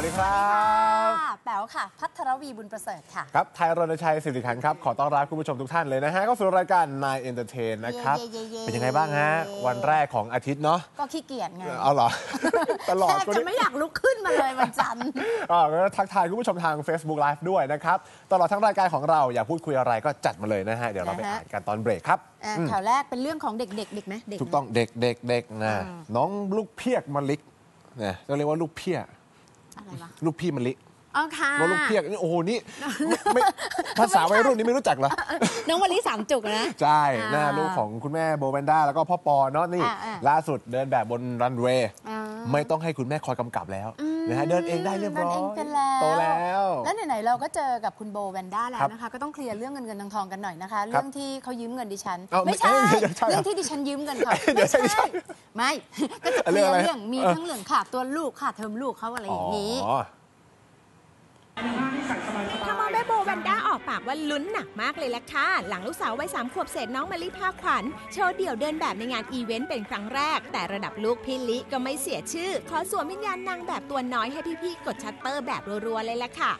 วัสดีครับค่ะแป๋วค่ะ พัทรวีบุญประเสริฐค่ะ ครับไทยรณชัยสิริขันธ์ครับ ขอต้อนรับคุณผู้ชมทุกท่านเลยนะฮะ ก็สู่รายการ Nine Entertain นะครับเย่เย่เย่ เป็นยังไงบ้างฮะ วันแรกของอาทิตย์เนาะ ก็ขี้เกียจไงเอาเหรอ ตลอดแทบก็จะนี่ไม่อยากลุกขึ้นมาเลยวันจันทร์ อ่าก็ทักทายคุณผู้ชมทาง Facebook Live ด้วยนะครับ ตลอดทั้งรายการของเราอยากพูดคุยอะไรก็จัดมาเลยนะฮะ เดี๋ยวเราไปนะฮะ อ่านกันตอนเบรกครับอะอืมข่าวแรกเป็นเรื่องของเด็กๆเด็กไหมเด็กถูกต้องเด็กเด็กเด็กนะอืมน้องลูกเพียกมะลิกเนี่ยเราเรียกว่าลูกเพีย อะไรวะลูกพี่มะลิอ๋อค่ะว่าลูกเพียกนี่โอ้โหนี่ไม่ไม่ภาษาวัยรุ่นนี่ไม่รู้จักเหรอน้องวันนี้สามจุกนะ ใช่อ่าหน้าลูกของคุณแม่โบแวนด้าแล้วก็พ่อปอเนาะนี่อ่าอ่าล่าสุดเดินแบบบนรันเวย์อ่า ไม่ต้องให้คุณแม่คอยกำกับแล้วนะฮะเดินเองได้เรียบร้อยดินเองเป็นแล้วโตแล้ว แล้วไหนๆเราก็เจอกับคุณโบแวนด้าแล้ครัวบนะคะ ก็ต้องเคลียร์เรื่องเงินเงินทองทองกันหน่อยนะคะ เรื่องที่เขายืมเงินดิฉันเอ้าไม่ใช่เอ้ยไม่ใช่เหรอเรื่องที่ดิฉันยืมเงินเขาเดี๋ยวไม่ไม่ใช่ใช่ไม่ก็จะเคลียร์เรื่องอะไรเรื่องมีเออทั้งเรื่องขาดตัวลูกขาดเทอมลูกเขาอะไรอย่างนี้อ๋อ ทำเอาแม่โบแวนด้าออกปากว่าลุ้นหนักมากเลยล่ะค่ะ หลังลูกสาววัยสามขวบเศษน้องมะลิภาขวัญ โชว์เดี่ยวเดินแบบในงานอีเวนต์เป็นครั้งแรก แต่ระดับลูกพี่ลิก็ไม่เสียชื่อ ขอสวมวิญญาณนางแบบตัวน้อยให้พี่ๆกดชัตเตอร์แบบรัวๆเลยล่ะค่ะ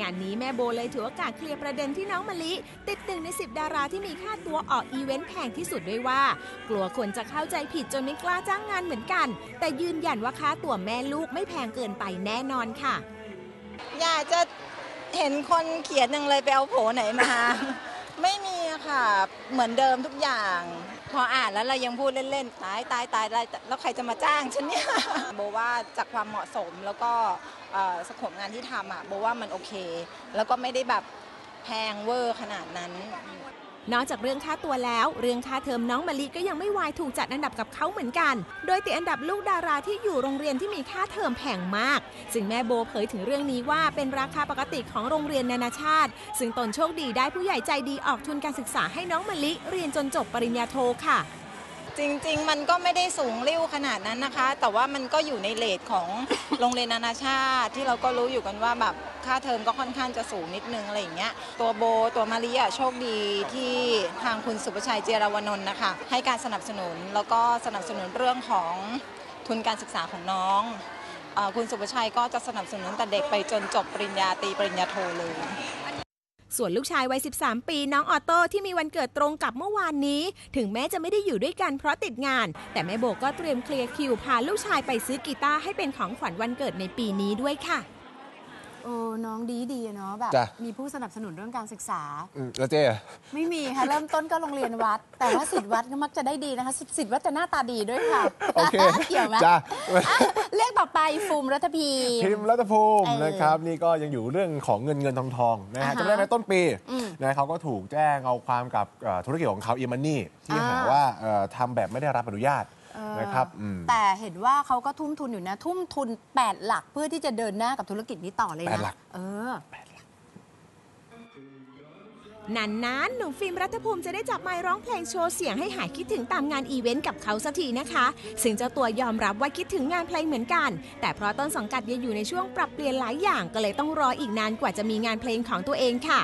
งานนี้แม่โบเลยถือโอกาสเคลียร์ประเด็นที่น้องมะลิ ติดหนึ่งใน 10 ดาราที่มีค่าตัวออกอีเวนต์แพงที่สุดด้วยว่า กลัวคนจะเข้าใจผิดจนไม่กล้าจ้างงานเหมือนกัน แต่ยืนยันว่าค่าตัวแม่ลูกไม่แพงเกินไปแน่นอนค่ะ อยากจะเห็นคนเขียนยังเลยไปเอาโผไหนมา ไม่มีค่ะ เหมือนเดิมทุกอย่าง พออ่านแล้วเรายังพูดเล่น ๆ ตายตายตายตายแล้วใครจะมาจ้างฉันเนี่ย โบว่าจากความเหมาะสมแล้วก็เอ่อสโคปงานที่ทำอะโบว่ามันโอเค แล้วก็ไม่ได้แบบแพงเวอร์ขนาดนั้น นอกจากเรื่องค่าตัวแล้ว เรื่องค่าเทอมน้องมะลิก็ยังไม่วายถูกจัดอันดับกับเขาเหมือนกัน โดยติดอันดับลูกดาราที่อยู่โรงเรียนที่มีค่าเทอมแพงมาก ซึ่งแม่โบเผยถึงเรื่องนี้ว่าเป็นราคาปกติของโรงเรียนนานาชาติ ซึ่งตนโชคดีได้ผู้ใหญ่ใจดีออกทุนการศึกษาให้น้องมะลิเรียนจนจบปริญญาโทค่ะ จริง ๆ มันก็ไม่ได้สูงริ้วขนาดนั้นนะคะ แต่ว่ามันก็อยู่ในเลทของโรงเรียนนานาชาติ ที่เราก็รู้อยู่กันว่าแบบค่าเทอมก็ค่อนข้างจะสูงนิดนึงอะไรอย่างเงี้ยตัวโบตัวมาริอะโชคดีที่ทางคุณสุประชัยเจรวนนท์นะคะ ให้การสนับสนุนแล้วก็สนับสนุนเรื่องของทุนการศึกษาของน้องออคุณสุประชัยก็จะสนับสนุนแต่เด็กไปจนจบปริญญาตรีปริญญาโทเลย ส่วนลูกชายวัย 13 ปีน้องออโต้ที่มีวันเกิดตรงกับเมื่อวานนี้ ถึงแม้จะไม่ได้อยู่ด้วยกันเพราะติดงาน แต่แม่โบก็เตรียมเคลียร์คิวพาลูกชายไปซื้อกีตาร์ให้เป็นของขวัญวันเกิดในปีนี้ด้วยค่ะ โอ้น้องดีดีอะเนาะแบบจ้ะ มีผู้สนับสนุนเรื่องการศึกษา อืมแล้วเจ๊อะไม่มีค่ะ เริ่มต้นก็โรงเรียนวัด แต่ว่าสิทธิ์วัดก็มักจะได้ดีนะคะสิทธิ์วัดจะหน้าตาดีด้วยค่ะโอเคเกี่ยวไหมจ้า อะเรื่องต่อไปฟูมรัฐพี พิมพ์รัตภูมิเออนะครับนี่ก็ยังอยู่เรื่องของเงินเงินทองทองนะอ่าฮะฮะจำได้ไหมต้นปีอืมนะเขาก็ถูกแจ้งเอาความกับเอ่อธุรกิจของเขาอีมันนี่ที่อ่าหาว่าเอ่อทำแบบไม่ได้รับอนุญาต เออนะครับอืมแต่เห็นว่าเขาก็ทุ่มทุนอยู่นะ ทุ่มทุน 8 หลักเพื่อที่จะเดินหน้ากับธุรกิจนี้ต่อเลยแปนะดหลัก เออ นานๆ หนุ่มฟิล์มรัฐภูมิจะได้จับไมค์ร้องเพลงโชว์เสียงให้หายคิดถึงตามงานอีเวนต์กับเขาสักทีนะคะ ซึ่งเจ้าตัวยอมรับว่าคิดถึงงานเพลงเหมือนกัน แต่เพราะต้นสังกัดยังอยู่ในช่วงปรับเปลี่ยนหลายอย่างก็เลยต้องรออีกนานกว่าจะมีงานเพลงของตัวเองค่ะ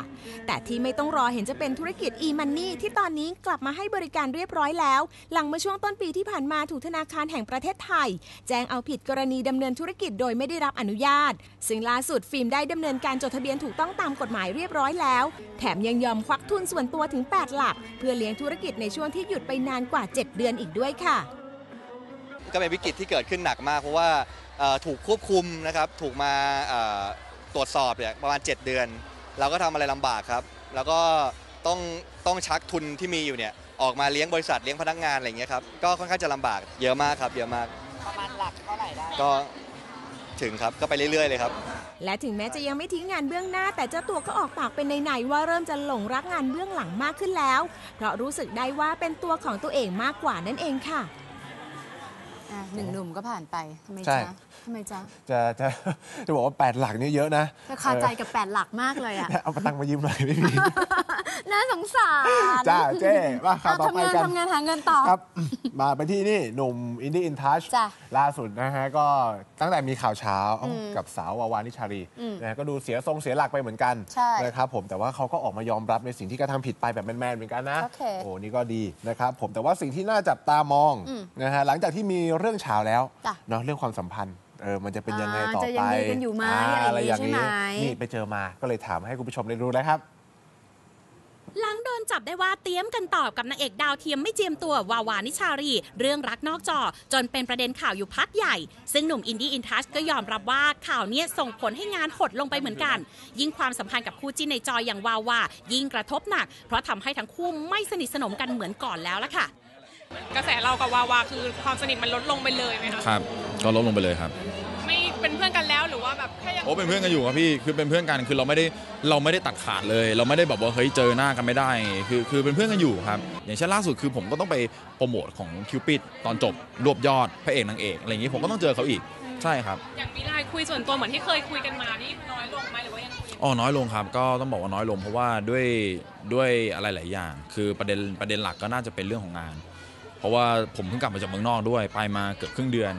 แต่ที่ไม่ต้องรอเห็นจะเป็นธุรกิจ e-money ที่ตอนนี้กลับมาให้บริการเรียบร้อยแล้ว หลังเมื่อช่วงต้นปีที่ผ่านมาถูกธนาคารแห่งประเทศไทย แจ้งเอาผิดกรณีดำเนินธุรกิจโดยไม่ได้รับอนุญาต ซึ่งล่าสุดฟิล์มได้ดำเนินการจดทะเบียนถูกต้องตามกฎหมายเรียบร้อยแล้ว แถมยังยอมควักทุนส่วนตัวถึง 8 หลัก เพื่อเลี้ยงธุรกิจในช่วงที่หยุดไปนานกว่า 7 เดือนอีกด้วยค่ะ ก็เป็นวิกฤตที่เกิดขึ้นหนักมากเพราะว่าเอ่อถูกควบคุมนะครับถูกมาเอ่อตรวจสอบเนี่ยประมาณ 7 เดือน เราก็ทำอะไรลำบากครับ แล้วก็ต้องต้องชักทุนที่มีอยู่เนี่ยออกมาเลี้ยงบริษัทเลี้ยงพนักงานอะไรอย่างเงี้ยครับก็ค่อนข้างจะลำบากเยอะมากครับเยอะมากประมาณหลักเท่าไหร่ได้ก็ ถึงครับก็ไปเรื่อยๆเลยครับ และถึงแม้จะยังไม่ทิ้งงานเบื้องหน้า แต่เจ้าตัวก็ออกปากเป็นในๆว่าเริ่มจะหลงรักงานเบื้องหลังมากขึ้นแล้ว เพราะรู้สึกได้ว่าเป็นตัวของตัวเองมากกว่านั่นเองค่ะอะหนึ่งหนุ่มก็ผ่านไปทำไมใช่ จ๊ะทำไมจ๊ะจะจะจะบอกว่า 8 หลักนี่เยอะนะจะคาใจกับ8หลักมากเลยอะ เออเอาตังค์มายืมหน่อยไม่มี น่าสงสารจ้าเจ๊มาข่าวอะต่อไปทำงานกันทำงานหาเงินต่อครับ มาไปที่นี่ หนุ่มอินดี้อินทัชจ้ะล่าสุดนะฮะ ก็ตั้งแต่มีข่าวเช้าอืมกับสาววาวานิชารีอืมนะฮะก็ดูเสียทรงเสียหลักไปเหมือนกันใช่นะครับผมแต่ว่าเขาก็ออกมายอมรับในสิ่งที่กระทำผิดไปแบบแมนๆเหมือนกันนะ โอเคโอ้นี่ก็ดีนะครับผมแต่ว่าสิ่งที่น่าจับตามองอืมนะฮะหลังจากที่มีเรื่องเช้าแล้วจ้ะเนาะเรื่องความสัมพันธ์เออ มันจะเป็นยังไงอ่าต่อจะไปยังดีกันอยู่ไหมาอะไรอย่างงี้นี้ใช่ไหมนี่ไปเจอมา ก็เลยถามให้คุณผู้ชมได้รู้นะครับ หลังโดนจับได้ว่าเตรียมกันตอบกับนางเอกดาวเทียมไม่เจียมตัววาวานิชารี เรื่องรักนอกจอ จนเป็นประเด็นข่าวอยู่พักใหญ่ ซึ่งหนุ่มอินดี้อินทัชก็ยอมรับว่าข่าวเนี้ยส่งผลให้งานหดลงไปเหมือนกัน ยิ่งความสัมพันธ์กับคู่จิ้นในจออย่างวาวายิ่งกระทบหนัก เพราะทำให้ทั้งคู่ไม่สนิทสนมกันเหมือนก่อนแล้วละค่ะ กระแสเรากับวาวาคือความสนิทมันลดลงไปเลยไหมคะครับ ก็ลดลงไปเลยครับ ไม่เป็นเพื่อนกันแล้ วหรือว่าแบบแค่ยังโอ้เป็นเพื่อนกันอยู่ครับพี่คือเป็นเพื่อนกันคือเราไม่ได้เราไม่ได้ตัดขาดเลย เราไม่ได้แบบว่าเฮ้ยเจอหน้ากันไม่ได้ คือคือเป็นเพื่อนกันอยู่ครับอย่างเช่นล่าสุดคือผมก็ต้องไปโปรโมทของคิวปิดตอนจบรวบยอดพระเอกนางเอกอะไรอย่างงี้ผมก็ต้องเจอเขาอีกใช่ครับ อย่างมีไลน์คุยส่วนตัวเหมือนที่เคยคุยกันมานี่น้อยลงไหมหรือว่ายังคุยอ๋อน้อยลงครับก็ต้องบอกว่าน้อยลง เพราะว่าด้วยด้วยอะไรหลายอย่าง คือประเด็นประเด็นหลักก็น่าจะเป็นเรื่องของงาน เพราะว่าผมเพิ่งกลับมาจากเมืองนอกด้วยไปมาเกือบครึ่งเดือน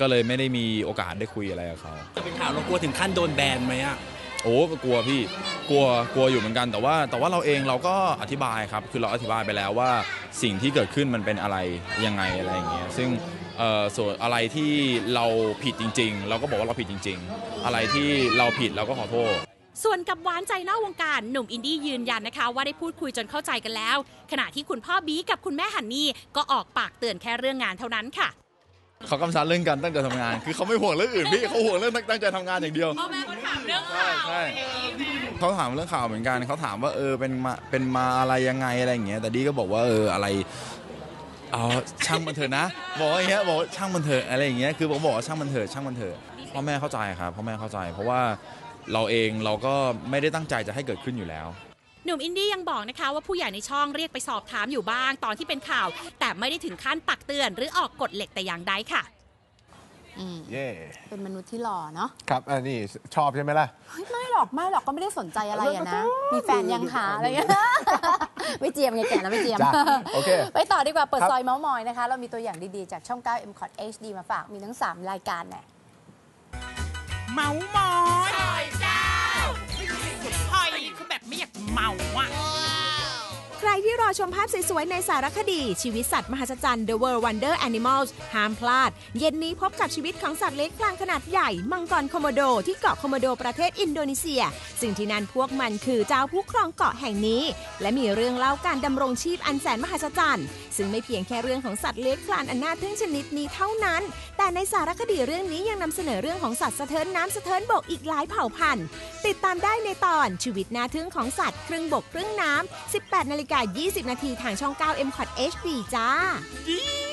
ก็เลยไม่ได้มีโอกาสได้คุยอะไรกับเขาเป็นข่าวเรากลัวถึงขั้นโดนแบนไหมอะโอ้กลัวพี่กลัวกลัวอยู่เหมือนกัน แต่ว่าแต่ว่าเราเองเราก็อธิบายครับ คือเราอธิบายไปแล้วว่าสิ่งที่เกิดขึ้นมันเป็นอะไรยังไงอะไรอย่างเงี้ยซึ่งเอ่อส่วนอะไรที่เราผิดจริง ๆ เราก็บอกว่าเราผิดจริง ๆ อะไรที่เราผิดเราก็ขอโทษส่วนกับหวานใจนอกวงการหนุ่มอินดี้ยืนยันนะคะ ว่าได้พูดคุยจนเข้าใจกันแล้ว ขณะที่คุณพ่อบีกับคุณแม่ฮันนี่ก็ออกปากเตือนแค่เรื่องงานเท่านั้นค่ะ เขากำชับเรื่องการตั้งใจทำงาน คือเขาไม่ห่วงเรื่องอื่นพี่เขาห่วงเรื่องตั้งใจทำงานอย่างเดียว พ่อแม่ก็ถามเรื่องข่าวใช่อะไรอย่างนี้แม่เขาถามเรื่องข่าวเหมือนกันเขาถามว่าเออเป็นมาเป็นมาอะไรยังไงอะไรอย่างเงี้ยแต่ดีก็บอกว่าเอออะไรเอาช่างมันเถอะนะบอกว่าอย่างเงี้ยบอกว่าช่างมันเถอะอะไรอย่างเงี้ยคือผมบอกว่าช่างมันเถอะช่างมันเถอะพ่อแม่เข้าใจครับพ่อแม่เข้าใจ เพราะว่าเราเองเราก็ไม่ได้ตั้งใจจะให้เกิดขึ้นอยู่แล้วห นุ่มอินดี้ยังบอกนะคะ ว่าผู้ใหญ่ในช่องเรียกไปสอบถามอยู่บ้างตอนที่เป็นข่าว แต่ไม่ได้ถึงขั้นตักเตือน หรือออกกฎเหล็กแต่อย่างใดค่ะ อืมเย่เป็นมนุษย์ที่หล่อเนาะครับอันนี้ชอบใช่ไหมล่ะ เฮ้ยไม่หรอกไม่หรอกก็ไม่ได้สนใจอะไรอะนะ มีแฟนยังหาอะไรเงี้ย ไม่เจียมไงแก่แล้วไม่เจียม จ้ะโอเค ไปต่อดีกว่าเปิดครับ ซอยเมาส์มอยนะคะ เรามีตัวอย่างดีๆ จากช่อง 9 m c o t HD มาฝากมีทั้ง 3 รายการแน่ เมาส์มอยหอย เมาอะใครที่รอชมภาพสวยๆ ในสารคดี ชีวิตสัตว์มหัศจรรย์ The World Wonder Animals ห้ามพลาด เย็นนี้พบกับชีวิตของสัตว์เล็กกลางขนาดใหญ่ มังกรโคโมโดที่เกาะโคโมโดประเทศอินโดนีเซีย ซึ่งที่นั่นพวกมันคือเจ้าผู้ครองเกาะแห่งนี้ และมีเรื่องเล่าการดำรงชีพอันแสนมหัศจรรย์ ซึ่งไม่เพียงแค่เรื่องของสัตว์เลื้อยคลานอันน่าทึ่งชนิดนี้เท่านั้น แต่ในสารคดีเรื่องนี้ยังนำเสนอเรื่องของสัตว์สะเทินน้ำสะเทินบกอีกหลายเผ่าพันธุ์ ติดตามได้ในตอนชีวิตน่าทึ่งของสัตว์ครึ่งบกครึ่งน้ำ18นาฬิกา20 นาทีทางช่อง 9 m c o t HD จ้าดี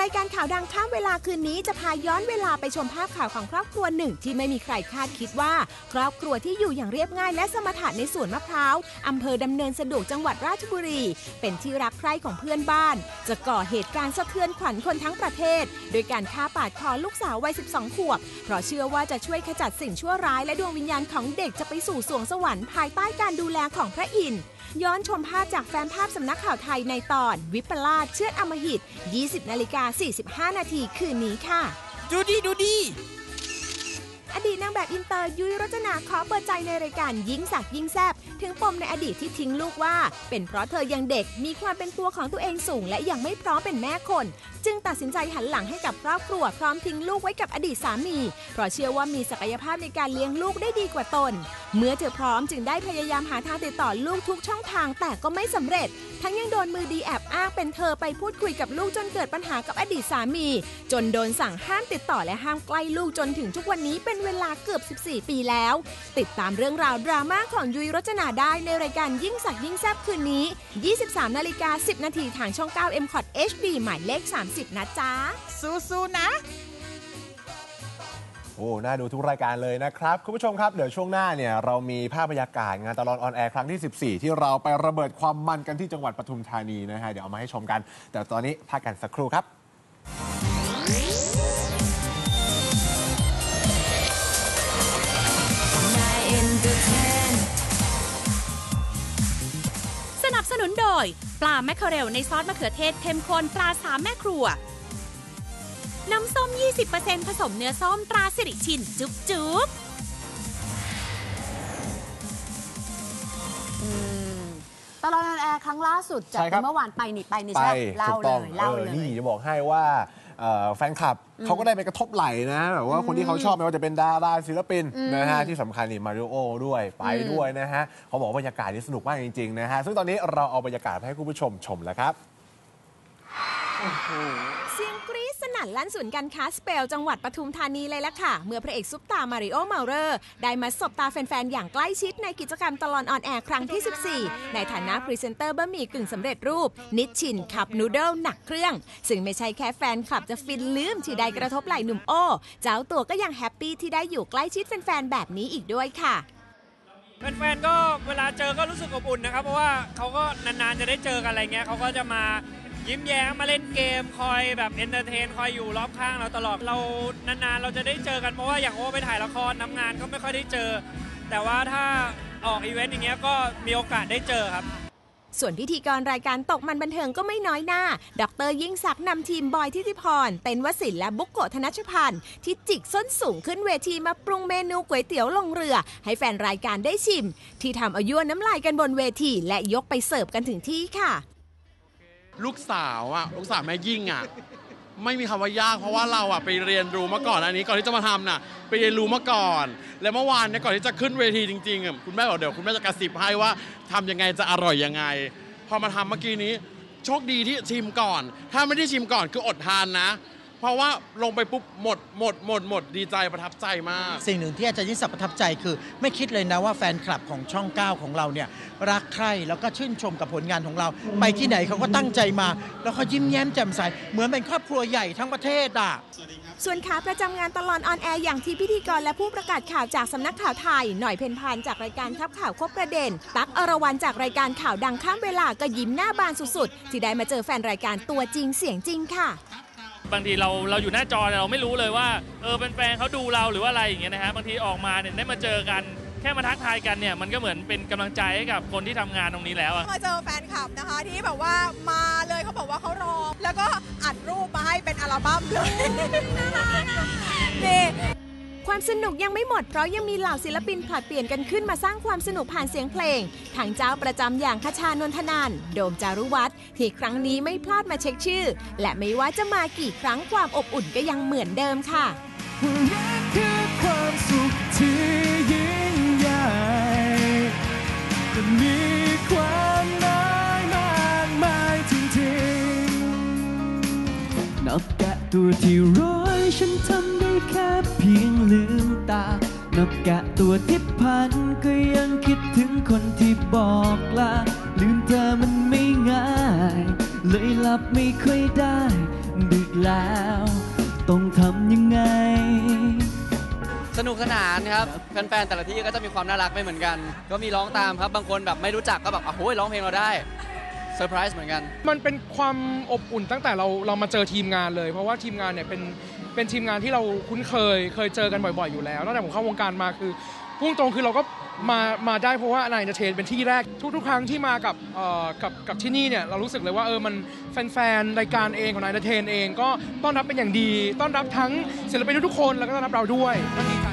รายการข่าวดังข้ามเวลาคืนนี้จะพาย้อนเวลาไปชมภาพข่าวของครอบครัวหนึ่ง ที่ไม่มีใครคาดคิดว่า ครอบครัวที่อยู่อย่างเรียบง่ายและสมถะในสวนมะพร้าวอำเภอดำเนินสะดวกจังหวัดราชบุรี เป็นที่รักใคร่ของเพื่อนบ้าน จะก่อเหตุการณ์สะเทือนขวัญคนทั้งประเทศ โดยการฆ่าปาดคอลูกสาววัย 12 ขวบ เพราะเชื่อว่าจะช่วยขจัดสิ่งชั่วร้ายและดวงวิญญาณของเด็กจะไปสู่สวงสวรรค์ภายใต้การดูแลของพระอินทร์ย้อนชมภาพจากแฟ้มภาพสำนักข่าวไทยในตอน วิปลาสเชือดอมหิต 20 นาฬิกา45 นาทีคืนนี้ค่ะ ดูดีดูดี อดีตนางแบบอินเตอร์ยุ้ยรจนาขอเปิดใจในรายการยิ่งสักยิ่งแซบถึงปมในอดีตที่ทิ้งลูกว่า เป็นเพราะเธอยังเด็กมีความเป็นตัวของตัวเองสูง และยังไม่พร้อมเป็นแม่คน จึงตัดสินใจหันหลังให้กับครอบครัวพร้อมทิ้งลูกไว้กับอดีตสามี เพราะเชื่อว่ามีศักยภาพในการเลี้ยงลูกได้ดีกว่าตน เมื่อเธอพร้อมจึงได้พยายามหาทางติดต่อลูกทุกช่องทาง แต่ก็ไม่สำเร็จ ทั้งยังโดนมือดีแอบอ้างเป็นเธอไปพูดคุยกับลูกจนเกิดปัญหากับอดีตสามี จนโดนสั่งห้ามติดต่อและห้ามใกล้ลูกจนถึงทุกวันนี้เป็นเวลาเกือบ 14 ปีแล้ว ติดตามเรื่องราวดราม่าของยุ้ยรจนาได้ในรายการยิ่งสักยิ่งแซบคืนนี้ 23 นาฬิกา 10 นาทีทางช่อง 9 m c o t HD หมายเลข 30 นะจ๊ะสู้ๆนะโอ้ น่าดูทุกรายการเลยนะครับ คุณผู้ชมครับ เดี๋ยวช่วงหน้าเนี่ยเรามีภาพบรรยากาศงานตลอดออนแอร์ครั้งที่ 14 ที่เราไประเบิดความมันกันที่จังหวัดปทุมธานีนะฮะ เดี๋ยวเอามาให้ชมกัน แต่ตอนนี้พักกันสักครู่ครับ สนับสนุนโดย ปลาแมคเคอเรลในซอสมะเขือเทศเข้มข้นตราสามแม่ครัว น้ำส้ม 20%ผสมเนื้อส้มตราสิริชิน จุ๊บจุ๊บอืมตลอดออนแอร์ครั้งล่าสุดจากใช่ครับ เมื่อวานไปนี่ไปนี่ไปใช่ไหมเล่าถูกเลต้องยเล่าออเลย นี่จะบอกให้ว่า เอ่อแฟนคลับเขาก็ได้ไปกระทบไหลนะแบบว่าคนที่เขาชอบไม่ว่าจะเป็นดาราศิลปินนะฮะที่สำคัญนี่มาริโอด้วยไปด้วยนะฮะเขาบอกว่าบรรยากาศนี่สนุกมากจริงๆนะฮะซึ่งตอนนี้เราเอาบรรยากาศไปให้คุณผู้ชมชมแล้วครับ เสียงก รี๊ดสนั่นลั่นศูนย์การค้าสเปลจังหวัดปทุมธานีเลยล่ะค่ะ เมื่อพระเอกซุปตามาริโอเมาเรอร์ได้มาสบตาแฟน ๆ อย่างใกล้ชิดในกิจกรรมตลอนออนแอร์ครั้งที่ 14 ในฐานะพรีเซนเตอร์บะหมี่กึ่งสำเร็จรูป นิชชินคับนูเดิลหนักเครื่อง ซึ่งไม่ใช่แค่แฟนคลับจะฟินลืมที่ได้กระทบไหล่หนุ่มโอ เจ้าตัวก็ยังแฮปปี้ที่ได้อยู่ใกล้ชิดแฟน ๆ แบบนี้อีกด้วยค่ะแฟนๆก็เวลาเจอก็รู้สึกอบอุ่นนะครับ เพราะว่าเขาก็นานๆจะได้เจอกันอะไรเงี้ยเขาก็จะมา ยิ้มแย้มมาเล่นเกมคอยแบบเอนเตอร์เทนคอยอยู่รอบข้างเราตลอดเรานานๆ เราจะได้เจอกันเพราะว่าอย่างโอ้ไปถ่ายละครทำงานก็ไม่ค่อยได้เจอ แต่ว่าถ้าออกอีเวนต์อย่างเงี้ยก็มีโอกาสได้เจอครับส่วนพิธีกรรายการตกมันบันเทิงก็ไม่น้อยหน้า ดรยิ่งศักดิ์นำทีมบอยทิติพร เต็นวสินและบุกโกธนชพันธ์ที่จิกส้นสูงขึ้นเวทีมาปรุงเมนูก๋วยเตี๋ยวลงเรือ ให้แฟนรายการได้ชิม ที่ทำเอายั่วน้ำลายกันบนเวที และยกไปเสิร์ฟกันถึงที่ค่ะ ลูกสาวอะลูกสาวแม่ยิ่งอะไม่มีคำว่ายากเพราะว่าเราอะไปเรียนรู้มาก่อนอันนี้ก่อนที่จะมาทำน่ะไปเรียนรู้มาก่อน แล้วเมื่อวานเนี่ยก่อนที่จะขึ้นเวทีจริงๆอะคุณแม่บอกเดี๋ยวคุณแม่จะกระซิบให้ว่าทำยังไงจะอร่อยยังไง พอมาทำเมื่อกี้นี้โชคดีที่ชิมก่อน ถ้าไม่ได้ชิมก่อนคืออดทานนะ เพราะว่าลงไปปุ๊บหมดหมดหมดหมดดีใจประทับใจมาก สิ่งหนึ่งที่อาจารย์ยิ่งศักดิ์ประทับใจคือ ไม่คิดเลยนะว่าแฟนคลับของช่อง 9 ของเราเนี่ยรักใคร่แล้วก็ชื่นชมกับผลงานของเรา ไปที่ไหนเขาก็ตั้งใจมา แล้วเขายิ้มแย้มแจ่มใสเหมือนเป็นครอบครัวใหญ่ทั้งประเทศอะส่วนขาประจำงานตลอนออนแอร์อย่างที่พิธีกรและผู้ประกาศข่าวจากสำนักข่าวไทย หน่อยเพนพันธ์จากรายการทับข่าวครบประเด็น ตั๊กอรวรรณจากรายการข่าวดังข้ามเวลาก็ยิ้มหน้าบานสุดๆ ที่ได้มาเจอแฟนรายการตัวจริงเสียงจริงค่ะ บางทีเราเราอยู่หน้าจอเราไม่รู้เลยว่าเออเป็นแฟนเขาดูเราหรือว่าอะไรอย่างเงี้ยนะฮะบางทีออกมาเนี่ยได้มาเจอกันแค่มาทักทายกันเนี่ยมันก็เหมือนเป็นกำลังใจให้กับคนที่ทำงานตรงนี้แล้วอะ มาเจอแฟนคลับนะคะที่แบบว่ามาเลยเขาบอกว่าเขารอ แล้วก็อัดรูปมาให้เป็นอัลบั้มเลยนี่ ความสนุกยังไม่หมดเพราะยังมีเหล่าศิลปินผลัดเปลี่ยนกันขึ้นมาสร้างความสนุกผ่านเสียงเพลงทั้งเจ้าประจำอย่างคชานนทนาน โดมจารุวัฒน์ที่ครั้งนี้ไม่พลาดมาเช็คชื่อ และไม่ว่าจะมากี่ครั้งความอบอุ่นก็ยังเหมือนเดิมค่ะคือความสุขที่ยิ่งใหญ่มีความหมายมากมายจริงๆนับแกะ ตัวที่ร้อยฉันทำได้แค่เพียงลืมตานับแกะตัวที่พันก็ยังคิดถึงคนที่บอกลาลืมเธอมันไม่ง่าย เลยหลับไม่ค่อยได้ ดึกแล้ว ต้องทำยังไง สนุกสนานครับแฟนๆแต่ละที่ก็จะมีความน่ารักไม่เหมือนกัน ก็มีร้องตามครับบางคนแบบไม่รู้จักก็แบบโอ้โหร้องเพลงเราได้ เซอร์ไพรส์เหมือนกัน มันเป็นความอบอุ่นตั้งแต่เราเรามาเจอทีมงานเลย เพราะว่าทีมงานเนี่ยเป็นเป็นทีมงานที่เราคุ้นเคย เคยเจอกันบ่อยๆอยู่แล้วตั้งแต่ผมเข้าวงการมาคือพุ่งตรงคือเราก็มามาได้เพราะว่านายเทนเป็นที่แรก ทุกๆ ครั้งที่มากับเอ่อกับกับที่นี่เนี่ยเรารู้สึกเลยว่าเออมันแฟนๆรายการเองของนายเทนเอง ก็ต้อนรับเป็นอย่างดี ต้อนรับทั้งศิลปินทุกๆคนแล้วก็ต้อนรับเราด้วยก็ดีใจ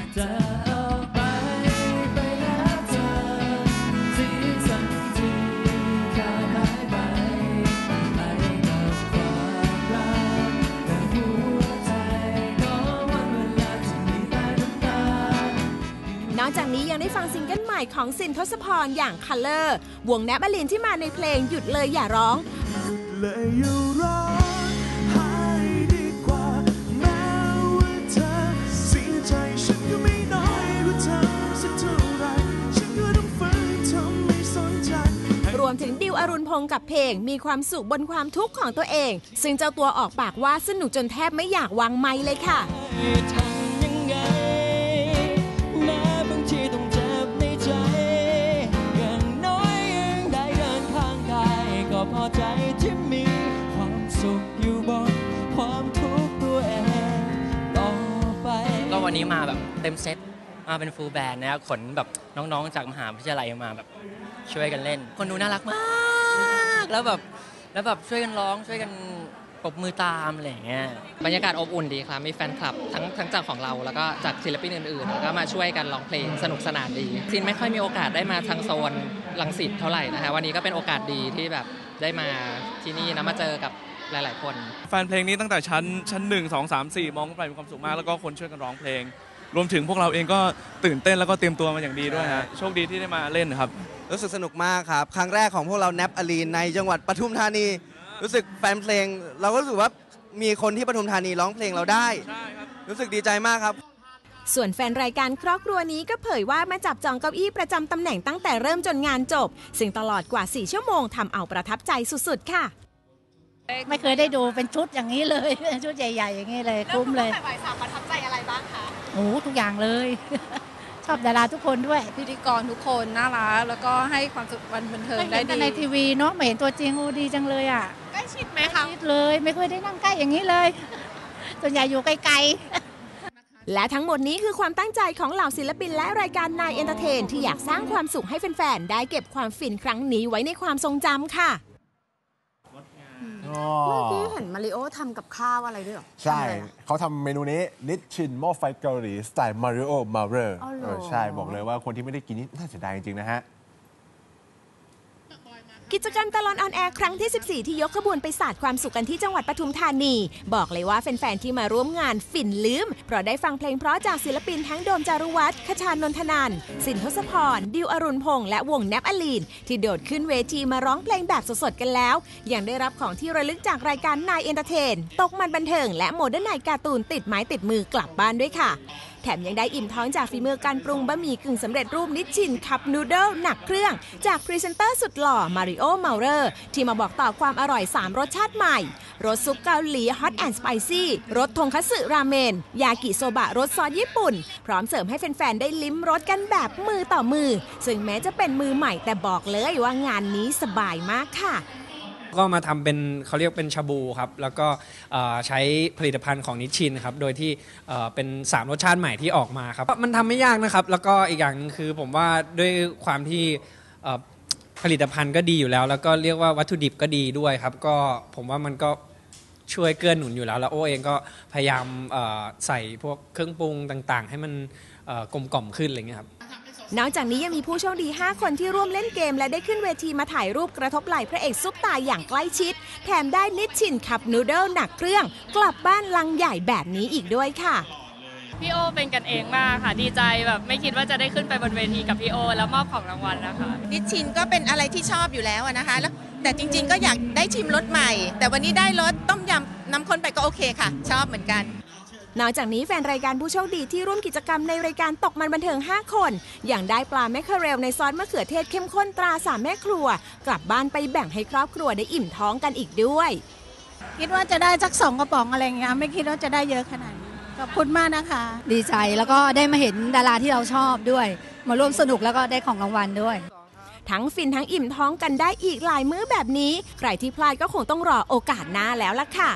ม่ของสินทศพรอย่าง Color วงแนบอลินที่มาในเพลงหยุดเลยอย่าร้องเลยอยู่รอให้ดีกว่าแม้ว่าเธอเสียใจฉันก็ไม่น้อยกว่าเธอสักเท่าไหรฉันก็ต้องฝืนทำไม่สนใจรวมถึงดิวอรุณพงศ์กับเพลงมีความสุขบนความทุกข์ของตัวเอง ซึ่งเจ้าตัวออกปากว่าสนุกจนแทบไม่อยากวางไมค์เลยค่ะ วันนี้มาแบบเต็มเซตมาเป็นฟูลแบนด์นะครับขนแบบน้องๆ จากมหาวิทยาลัยมาแบบช่วยกันเล่น คนดูน่ารักมาก แล้วแบบแล้วแบบช่วยกันร้องช่วยกันปรบมือตามอะไรอย่างเงี้ยบรรยากาศอบอุ่นดีครับมีแฟนคลับทั้งทั้งจากของเราแล้วก็จากศิลปินอื่นๆแล้วก็มาช่วยกันร้องเพลงสนุกสนานดีซินไม่ค่อยมีโอกาสได้มาทางโซนลังสิตเท่าไหร่นะฮะวันนี้ก็เป็นโอกาสดีที่แบบได้มาที่นี่นะมาเจอกับ หลาย ๆ คน แฟนเพลงนี้ตั้งแต่ชั้นชั้นหนึ่งสองสามสี่มองขึ้นไปมีความสุขมาก แล้วก็คนช่วยกันร้องเพลง รวมถึงพวกเราเองก็ตื่นเต้นแล้วก็เตรียมตัวมาอย่างดีด้วยฮะโชคดีที่ได้มาเล่นครับ รู้สึกสนุกมากครับ ครั้งแรกของพวกเราแนปอลีนในจังหวัดปทุมธานี รู้สึกแฟนเพลง เราก็รู้สึกว่ามีคนที่ปทุมธานีร้องเพลงเราได้ รู้สึกดีใจมากครับ ส่วนแฟนรายการครอบครัวนี้ก็เผยว่ามาจับจองเก้าอี้ประจำตำแหน่งตั้งแต่เริ่มจนงานจบ ซึ่งตลอดกว่า 4 ชั่วโมงทำเอาประทับใจสุดๆ ค่ะ ไม่เคยได้ดูเป็นชุดอย่างนี้เลยชุดใหญ่ ๆ อย่างนี้เลยคุ้มเลยบ่ายสามประทับใจอะไรบ้างคะโอ้โหทุกอย่างเลย ชอบดาราทุกคนด้วยพิธีกรทุกคนน่ารักแล้วก็ให้ความสุขวันบันเทิงเคยได้เห็นแต่ดีในทีวีเนาะไม่เห็นตัวจริงโอ้ดีจังเลยอะใกล้ชิดไหมคะชิดเลยไม่เคยได้นั่งใกล้อย่างนี้เลยส่วนใหญ่อยู่ไกลๆ และทั้งหมดนี้คือความตั้งใจของเหล่าศิลปินและรายการนายเอนเตอร์เทนที่อยากสร้างความสุขให้แฟน ๆ ได้เก็บความฟินครั้งนี้ไว้ในความทรงจำค่ะ เมื่อกี้เห็นมาริโอทำกับข้าวอะไรด้วยเหรอใช่ ทำอะไรอะ เขาทำเมนูนี้นิชชินหม้อไฟเกาหลี สไตล์มาริโอมาเรอร์อ๋อเหรอ ใช่ บอกเลยว่าคนที่ไม่ได้กินนี่น่าเสียดายจริง ๆ นะฮะ กิจกรรมตลอนออนแอร์ครั้งที่ 14 ที่ยกขบวนไปสาดความสุขกันที่จังหวัดปทุมธานี บอกเลยว่าแฟน ๆ ที่มาร่วมงานฟินลืม เพราะได้ฟังเพลงเพราะจากศิลปินทั้งโดมจารุวัฒน์คชานนทนันสินทศพร ดิวอรุณพงษ์และวงแนบอลีน ที่โดดขึ้นเวทีมาร้องเพลงแบบสด ๆ กันแล้ว ยังได้รับของที่ระลึกจากรายการนายเอนเตอร์เทน ตกมันบันเทิง และโมเดิร์นไนการ์ตูนติดไม้ติดมือกลับบ้านด้วยค่ะ แถมยังได้อิ่มท้องจากฝีมือการปรุงบะหมี่กึ่งสำเร็จรูปนิชชินคัพนูเดิลหนักเครื่อง จากพรีเซนเตอร์สุดหล่อมาริโอเมาเรอร์ที่มาบอกต่อความอร่อย 3 รสชาติใหม่ รสซุปเกาหลีฮอตแอนด์สไปซี่รสทงคัตสึราเมน ยากิโซบะรสซอสญี่ปุ่น พร้อมเสริมให้แฟน ๆ ได้ลิ้มรสกันแบบมือต่อมือ ซึ่งแม้จะเป็นมือใหม่แต่บอกเลยว่างานนี้สบายมากค่ะ ก็มาทำเป็นเขาเรียกเป็นชาบูครับ แล้วก็ใช้ผลิตภัณฑ์ของนิชชินครับ โดยที่เป็น 3 รสชาติใหม่ที่ออกมาครับ มันทำไม่ยากนะครับ แล้วก็อีกอย่างคือผมว่าด้วยความที่ผลิตภัณฑ์ก็ดีอยู่แล้ว แล้วก็เรียกว่าวัตถุดิบก็ดีด้วยครับ ก็ผมว่ามันก็ช่วยเกื้อหนุนอยู่แล้ว แล้วโอเองก็พยายามใส่พวกเครื่องปรุงต่าง ๆ ให้มันกลมกล่อมขึ้นอะไรเงี้ยครับ นอกจากนี้ยังมีผู้โชคดี 5 คนที่ร่วมเล่นเกม และได้ขึ้นเวทีมาถ่ายรูปกระทบไหล่พระเอกซุปตาอย่างใกล้ชิด แถมได้นิชชินคับนูเดิลหนักเครื่อง กลับบ้านลังใหญ่แบบนี้อีกด้วยค่ะ พี่โอเป็นกันเองมากค่ะดีใจแบบไม่คิดว่าจะได้ขึ้นไปบนเวทีกับพี่โอ แล้วมอบของรางวัลนะคะนิชชินก็เป็นอะไรที่ชอบอยู่แล้วอะนะคะแล้วแต่จริง ๆ ก็อยากได้ชิมรสใหม่ แต่วันนี้ได้รสต้มยำน้ำข้นไปก็โอเคค่ะ ชอบเหมือนกัน นอกจากนี้แฟนรายการผู้โชคดีที่ร่วมกิจกรรมในรายการตกมันบันเทิง 5 คน อย่างได้ปลาแมคเคอเรลในซอสมะเขือเทศเข้มข้นตราสามแม่ครัว กลับบ้านไปแบ่งให้ครอบครัวได้อิ่มท้องกันอีกด้วย คิดว่าจะได้สักสองกระป๋องอะไรอย่างเงี้ยไม่คิดว่าจะได้เยอะขนาดนี้ขอบคุณมากนะคะ ดีใจแล้วก็ได้มาเห็นดาราที่เราชอบด้วย มาร่วมสนุกแล้วก็ได้ของรางวัลด้วย ทั้งฟินทั้งอิ่มท้องกันได้อีกหลายมื้อแบบนี้ ใครที่พลาดก็คงต้องรอโอกาสหน้าแล้วล่ะค่ะ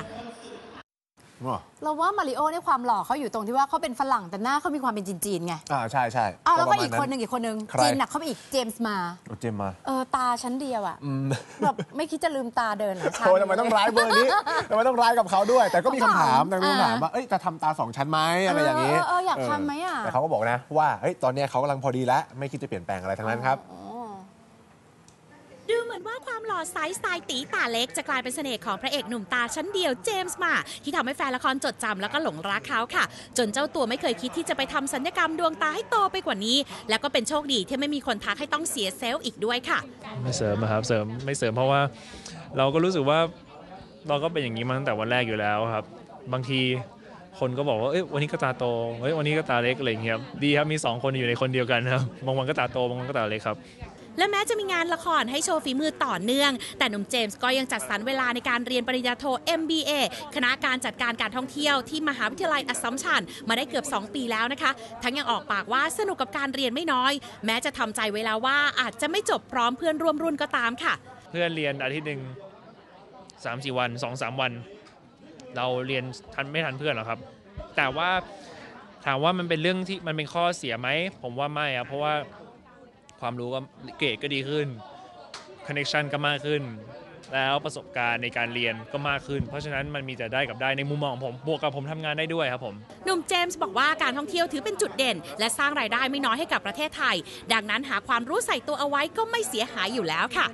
เราว่ามาริโอเนี่ยความหล่อเขาอยู่ตรงที่ว่าเขาเป็นฝรั่งแต่หน้าเขามีความเป็นจีนๆไงอ่าใช่ใช่อ้าวแล้วก็ประมาณอีกคนหนึ่งอีกคนหนึ่งใครจีนหนักเข้าไปอีกเจมส์มาโอ้เจมมาเออตาชั้นเดียวอะอืมแบบไม่คิดจะลืมตาเดินเหรอชาโอ้ยทำไมต้องร้ายเบอร์นี้ทำไมต้องร้ายกับเขาด้วย แต่ก็มีคำถามแต่มีคำถามอ่าว่าเอ้ยจะทำตาสองชั้นไหมอะไรอย่างนี้เออเออเอออยากทำไหมอะแต่เขาก็บอกนะว่าเฮ้ยตอนเนี้ยเขากำลังพอดีแล้วไม่คิดจะเปลี่ยนแปลงอะไรทั้งนั้นครับ ดูเหมือนว่าความหล่อไซส์สไตล์ตีตาเล็กจะกลายเป็นเสน่ห์ของพระเอกหนุ่มตาชั้นเดียวเจมส์มา ที่ทำให้แฟนละครจดจำแล้วก็หลงรักเขาค่ะ จนเจ้าตัวไม่เคยคิดที่จะไปทำสัญญกรรมดวงตาให้โตไปกว่านี้ แล้วก็เป็นโชคดีที่ไม่มีคนทักให้ต้องเสียเซลล์อีกด้วยค่ะ ไม่เสริมอะครับเสริมไม่เสริมเพราะว่า เราก็รู้สึกว่าเราก็เป็นอย่างนี้มาตั้งแต่วันแรกอยู่แล้วครับ บางทีคนก็บอกว่า เอ้ย วันนี้ก็ตาโต เฮ้ย วันนี้ก็ตาเล็กอะไรอย่างเงี้ยครับดีครับ มีสองคนอยู่ในคนเดียวกันครับ บางวันก็ตาโต บางวันก็ตาเล็กครับ และแม้จะมีงานละครให้โชว์ฝีมือต่อเนื่อง แต่หนุ่มเจมส์ก็ยังจัดสรรเวลาในการเรียนปริญญาโท MBA คณะการจัดการการท่องเที่ยวที่มหาวิทยาลัยอัสสัมชัญมาได้เกือบ 2 ปีแล้วนะคะ ทั้งยังออกปากว่าสนุกกับการเรียนไม่น้อย แม้จะทำใจไว้แล้วว่าอาจจะไม่จบพร้อมเพื่อนร่วมรุ่นก็ตามค่ะ เพื่อนเรียนอาทิตย์หนึ่งสามสี่วันสองสามวัน เราเรียนทันไม่ทันเพื่อนหรอครับ แต่ว่าถามว่ามันเป็นเรื่องที่มันเป็นข้อเสียไหมผมว่าไม่อะเพราะว่า ความรู้ก็เกรดก็ดีขึ้นคอนเน c ชันก็มากขึ้น แล้วประสบการณ์ในการเรียนก็มากขึ้น เพราะฉะนั้นมันมีแต่ได้กับได้ในมุมมองของผมบวกกับผมทำงานได้ด้วยครับผมหนุ่มเจมส์บอกว่าการท่องเที่ยวถือเป็นจุดเด่น และสร้างรายได้ไม่น้อยให้กับประเทศไทย ดังนั้นหาความรู้ใส่ตัวเอาไว้ก็ไม่เสียหายอยู่แล้วค่ะ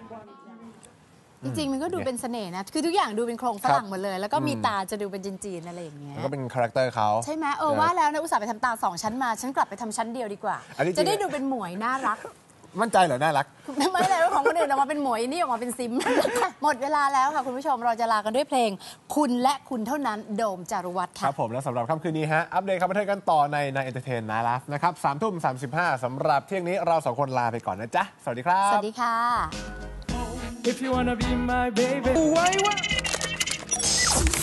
จริงๆ มันก็ดูเป็นเสน่ห์นะ คือทุกอย่างดูเป็นโครงฝรั่งครับหมดเลย แล้วก็มีอืมตาจะดูเป็นจีนๆอะไรอย่างเงี้ยแล้วก็เป็นคาแรคเตอร์เขาใช่ไหมเออว่าแล้วนะอุตส่าห์ไปทำตาสองชั้นมา ฉันกลับไปทำชั้นเดียวดีกว่า อันนี้จริง จะได้ดูเป็นหมวยน่ารัก มั่นใจเหรอน่ารัก ไม่เลยว่าของคนอื่นออกมาเป็นหมวยนี่ออกมาเป็นซิม หมดเวลาแล้วค่ะคุณผู้ชมเราจะลากันด้วยเพลง คุณและคุณเท่านั้นโดมจารุวัฒน์คค่ะ รับผมและสำหรับค่ำคืนนี้ฮะ อัปเดตข่าวบันเทิงกันต่อในในเอนเตอร์เทนนาลัฟนะครับสามทุ่มสามสิบห้าสำหรับเที่ยงนี้เราสองคนลาไปก่อนนะจ๊ะ สวัสดีครับ สวัสดีค่ะ If you wanna be my baby, why, why?